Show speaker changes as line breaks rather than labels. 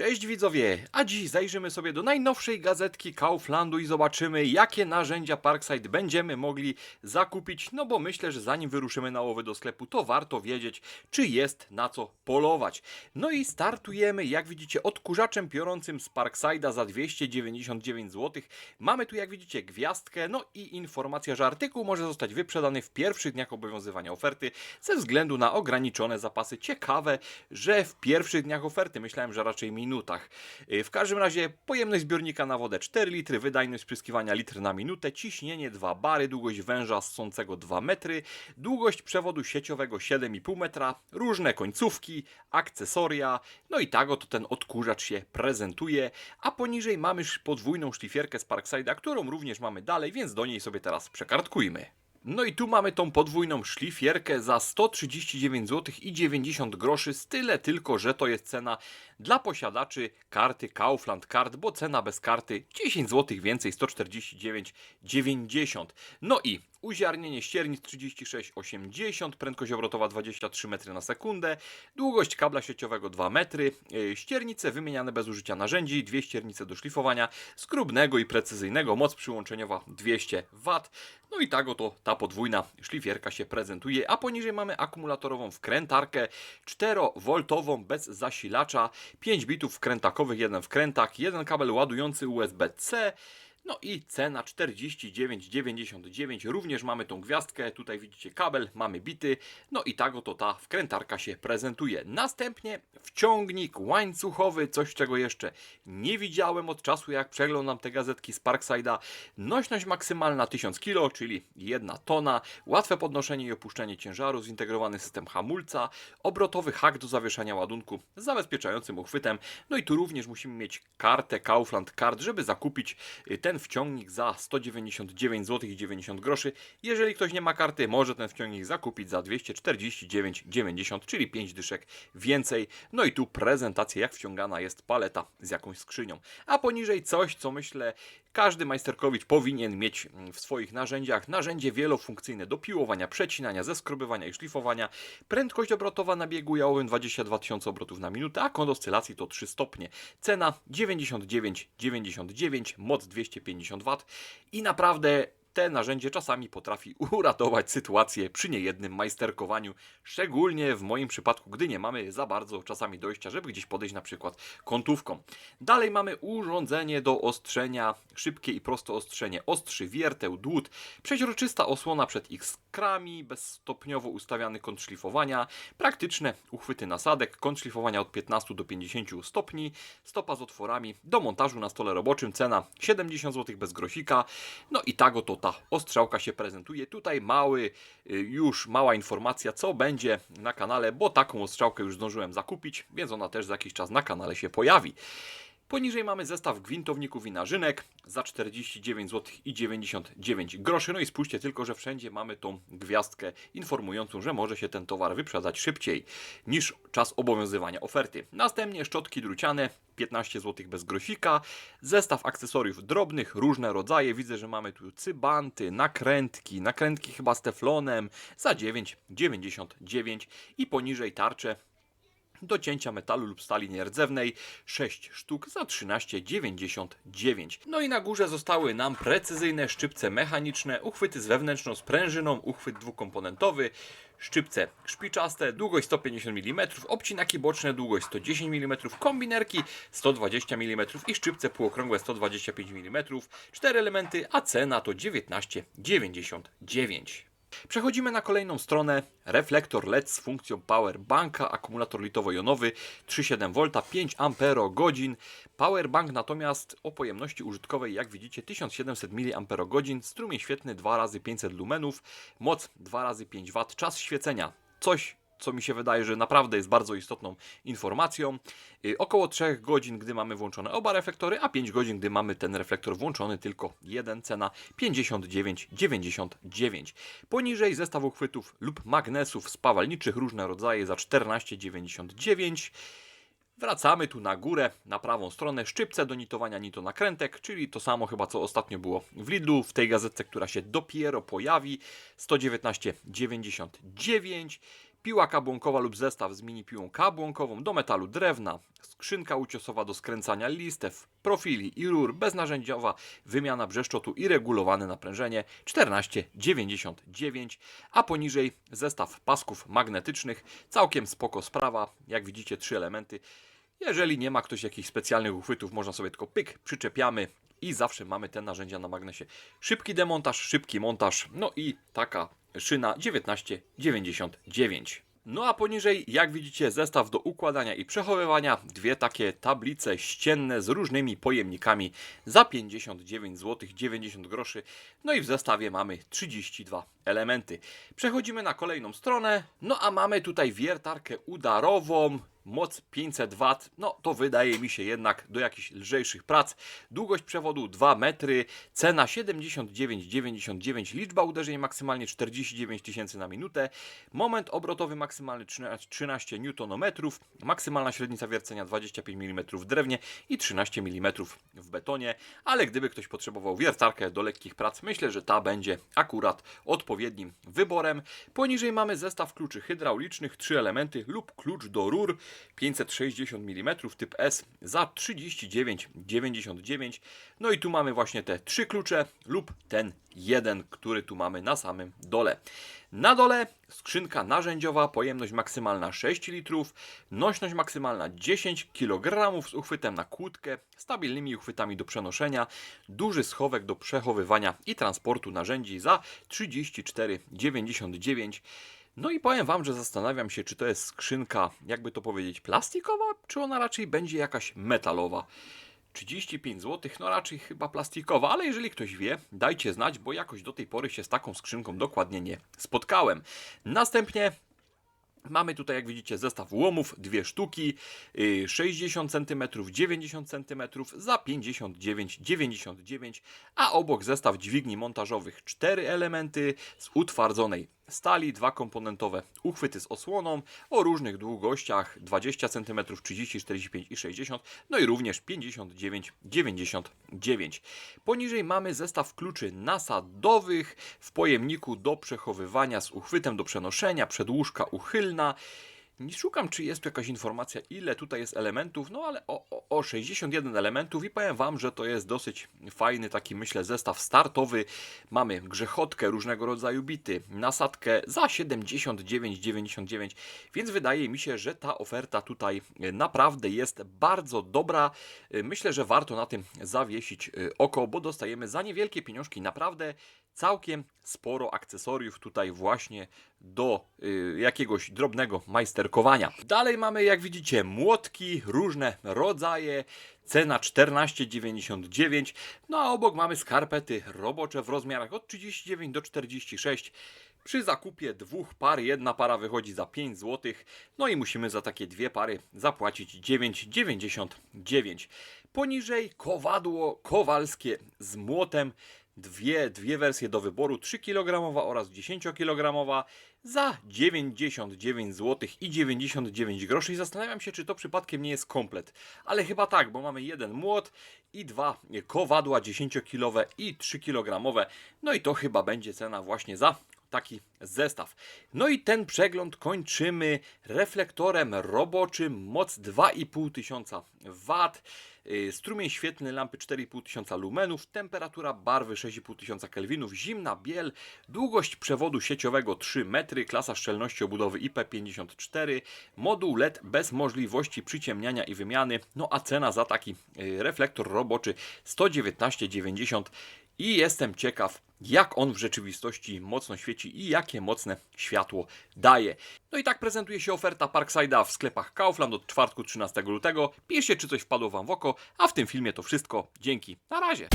Cześć widzowie, a dziś zajrzymy sobie do najnowszej gazetki Kauflandu i zobaczymy jakie narzędzia Parkside będziemy mogli zakupić, no bo myślę, że zanim wyruszymy na łowy do sklepu to warto wiedzieć czy jest na co polować. No i startujemy jak widzicie odkurzaczem piorącym z Parkside'a za 299 zł. Mamy tu jak widzicie gwiazdkę, no i informacja, że artykuł może zostać wyprzedany w pierwszych dniach obowiązywania oferty ze względu na ograniczone zapasy. Ciekawe, że w pierwszych dniach oferty, myślałem, że raczej minutach. Yy, W każdym razie pojemność zbiornika na wodę 4 litry, wydajność spryskiwania litr na minutę, ciśnienie 2 bary, długość węża ssącego 2 metry, długość przewodu sieciowego 7,5 metra, różne końcówki, akcesoria, no i tak oto ten odkurzacz się prezentuje, a poniżej mamy sz- podwójną szlifierkę z Parkside'a, którą również mamy dalej, więc do niej sobie teraz przekartkujmy. No i tu mamy tą podwójną szlifierkę za 139 zł i 90 groszy, tyle tylko, że to jest cena dla posiadaczy karty Kaufland Card, bo cena bez karty 10 zł więcej, 149,90. No i uziarnienie ściernic 36,80, prędkość obrotowa 23 metry na sekundę, długość kabla sieciowego 2 metry, yy, ściernice wymieniane bez użycia narzędzi, dwie ściernice do szlifowania, skrubnego i precyzyjnego, moc przyłączeniowa 200 W. No i tak oto ta podwójna szlifierka się prezentuje, a poniżej mamy akumulatorową wkrętarkę 4V bez zasilacza, 5 bitów wkrętakowych, jeden wkrętak, jeden kabel ładujący USB-C. No i cena 49,99. Również mamy tą gwiazdkę. Tutaj widzicie kabel, mamy bity. No i tak oto ta wkrętarka się prezentuje. Następnie wciągnik łańcuchowy, coś czego jeszcze nie widziałem od czasu jak przeglądam te gazetki z Parkside'a. Nośność maksymalna 1000 kg, czyli 1 tona. Łatwe podnoszenie i opuszczenie ciężaru, zintegrowany system hamulca, obrotowy hak do zawieszania ładunku z zabezpieczającym uchwytem. No i tu również musimy mieć kartę Kaufland Card, żeby zakupić ten wciągnik za 199 zł i 90 groszy. Jeżeli ktoś nie ma karty, może ten wciągnik zakupić za 249,90, czyli 5 dyszek więcej. No i tu prezentacja, jak wciągana jest paleta z jakąś skrzynią. A poniżej coś, co myślę każdy majsterkowicz powinien mieć w swoich narzędziach. Narzędzie wielofunkcyjne do piłowania, przecinania, zeskrobywania i szlifowania. Prędkość obrotowa na biegu jałowym 22 tysiące obrotów na minutę, a kąt oscylacji to 3 stopnie. Cena 99,99, moc 250 W i naprawdę te narzędzie czasami potrafi uratować sytuację przy niejednym majsterkowaniu, szczególnie w moim przypadku, gdy nie mamy za bardzo czasami dojścia, żeby gdzieś podejść na przykład kątówką. Dalej mamy urządzenie do ostrzenia, szybkie i proste ostrzenie ostrzy, wierteł, dłut, przeźroczysta osłona przed ich skrami, bezstopniowo ustawiany kąt szlifowania, praktyczne uchwyty nasadek, kąt szlifowania od 15 do 50 stopni, stopa z otworami, do montażu na stole roboczym, cena 70 zł bez grosika, no i tak oto ta ostrzałka się prezentuje. Tutaj mały, y, już mała informacja, co będzie na kanale, bo taką ostrzałkę już zdążyłem zakupić, więc ona też za jakiś czas na kanale się pojawi. Poniżej mamy zestaw gwintowników i narzynek za 49 zł i 99 groszy. No i spójrzcie tylko, że wszędzie mamy tą gwiazdkę informującą, że może się ten towar wyprzedać szybciej niż czas obowiązywania oferty. Następnie szczotki druciane 15 zł bez grosika, zestaw akcesoriów drobnych, różne rodzaje. Widzę, że mamy tu cybanty, nakrętki, nakrętki chyba z teflonem za 9,99 i poniżej tarcze do cięcia metalu lub stali nierdzewnej 6 sztuk za 13,99. No i na górze zostały nam precyzyjne szczypce mechaniczne, uchwyty z wewnętrzną sprężyną, uchwyt dwukomponentowy, szczypce szpiczaste, długość 150 mm, obcinaki boczne, długość 110 mm, kombinerki 120 mm i szczypce półokrągłe 125 mm, 4 elementy, a cena to 19,99. Przechodzimy na kolejną stronę. Reflektor LED z funkcją Power Banka, akumulator litowo-jonowy 3,7V, 5 Ah. Power Bank natomiast o pojemności użytkowej, jak widzicie, 1700 mAh, strumień świetny 2 razy 500 lumenów, moc 2 razy 5 W, czas świecenia coś co mi się wydaje, że naprawdę jest bardzo istotną informacją. Y, Około 3 godzin, gdy mamy włączone oba reflektory, a 5 godzin, gdy mamy ten reflektor włączony tylko jeden, cena 59,99. Poniżej zestaw uchwytów lub magnesów spawalniczych, różne rodzaje za 14,99. Wracamy tu na górę, na prawą stronę, szczypce do nitowania nito nakrętek, czyli to samo chyba co ostatnio było w Lidlu, w tej gazetce, która się dopiero pojawi, 119,99. Piła kabłonkowa lub zestaw z mini piłą kabłonkową do metalu drewna, skrzynka uciosowa do skręcania listew, profili i rur, beznarzędziowa wymiana brzeszczotu i regulowane naprężenie 14,99, a poniżej zestaw pasków magnetycznych, całkiem spoko sprawa, jak widzicie trzy elementy. Jeżeli nie ma ktoś jakichś specjalnych uchwytów, można sobie tylko pyk, przyczepiamy i zawsze mamy te narzędzia na magnesie. Szybki demontaż, szybki montaż, no i taka szyna 19,99. No a poniżej, jak widzicie, zestaw do układania i przechowywania, dwie takie tablice ścienne z różnymi pojemnikami za 59 zł 90 groszy. No i w zestawie mamy 32 elementy. Przechodzimy na kolejną stronę. No a mamy tutaj wiertarkę udarową, moc 500 W. No to wydaje mi się jednak do jakichś lżejszych prac. Długość przewodu 2 metry, cena 79,99, liczba uderzeń maksymalnie 49 tysięcy na minutę, moment obrotowy maksymalny 13 Nm, maksymalna średnica wiercenia 25 mm w drewnie i 13 mm w betonie, ale gdyby ktoś potrzebował wiertarkę do lekkich prac, myślę, że ta będzie akurat odpowiednim wyborem. Poniżej mamy zestaw kluczy hydraulicznych, 3 elementy lub klucz do rur 560 mm typ S za 39,99. No i tu mamy właśnie te trzy klucze lub ten jeden, który tu mamy na samym dole. Na dole skrzynka narzędziowa, pojemność maksymalna 6 litrów, nośność maksymalna 10 kg z uchwytem na kłódkę, stabilnymi uchwytami do przenoszenia, duży schowek do przechowywania i transportu narzędzi za 34,99. No i powiem Wam, że zastanawiam się, czy to jest skrzynka, jakby to powiedzieć, plastikowa, czy ona raczej będzie jakaś metalowa. 35 zł, no raczej chyba plastikowa, ale jeżeli ktoś wie, dajcie znać, bo jakoś do tej pory się z taką skrzynką dokładnie nie spotkałem. Następnie Mamy tutaj, jak widzicie, zestaw łomów, dwie sztuki, yy, 60 cm, 90 cm za 59,99, a obok zestaw dźwigni montażowych, cztery elementy z utwardzonej stali, dwa komponentowe uchwyty z osłoną o różnych długościach 20 cm, 30, 45 i 60, no i również 59,99. Poniżej mamy zestaw kluczy nasadowych w pojemniku do przechowywania z uchwytem do przenoszenia, przedłużka uchylna. Nie szukam, czy jest tu jakaś informacja, ile tutaj jest elementów, no ale o, o, o 61 elementów i powiem Wam, że to jest dosyć fajny taki, myślę, zestaw startowy. Mamy grzechotkę, różnego rodzaju bity, nasadkę za 79,99, więc wydaje mi się, że ta oferta tutaj e, naprawdę jest bardzo dobra. E, Myślę, że warto na tym zawiesić e, oko, bo dostajemy za niewielkie pieniążki naprawdę całkiem sporo akcesoriów tutaj właśnie do y, jakiegoś drobnego majsterkowania. Dalej mamy, jak widzicie, młotki, różne rodzaje, cena 14,99, no a obok mamy skarpety robocze w rozmiarach od 39 do 46. Przy zakupie dwóch par, jedna para wychodzi za 5 zł, no i musimy za takie dwie pary zapłacić 9,99. Poniżej kowadło kowalskie z młotem, dwie, dwie wersje do wyboru, 3 kg oraz 10 kg za 99 zł i 99 groszy i zastanawiam się, czy to przypadkiem nie jest komplet. Ale chyba tak, bo mamy jeden młot i dwa kowadła 10-kilowe i 3 kg. No i to chyba będzie cena właśnie za taki zestaw. No i ten przegląd kończymy reflektorem roboczym, moc 2500 W, y, strumień świetlny lampy 4500 lumenów, temperatura barwy 6500 kelwinów, zimna biel, długość przewodu sieciowego 3 metry, klasa szczelności obudowy IP54, moduł LED bez możliwości przyciemniania i wymiany, no a cena za taki y, reflektor roboczy 119,90 i jestem ciekaw, jak on w rzeczywistości mocno świeci i jakie mocne światło daje. No i tak prezentuje się oferta Parkside'a w sklepach Kaufland od czwartku 13 lutego. Piszcie, czy coś wpadło Wam w oko, a w tym filmie to wszystko. Dzięki, na razie.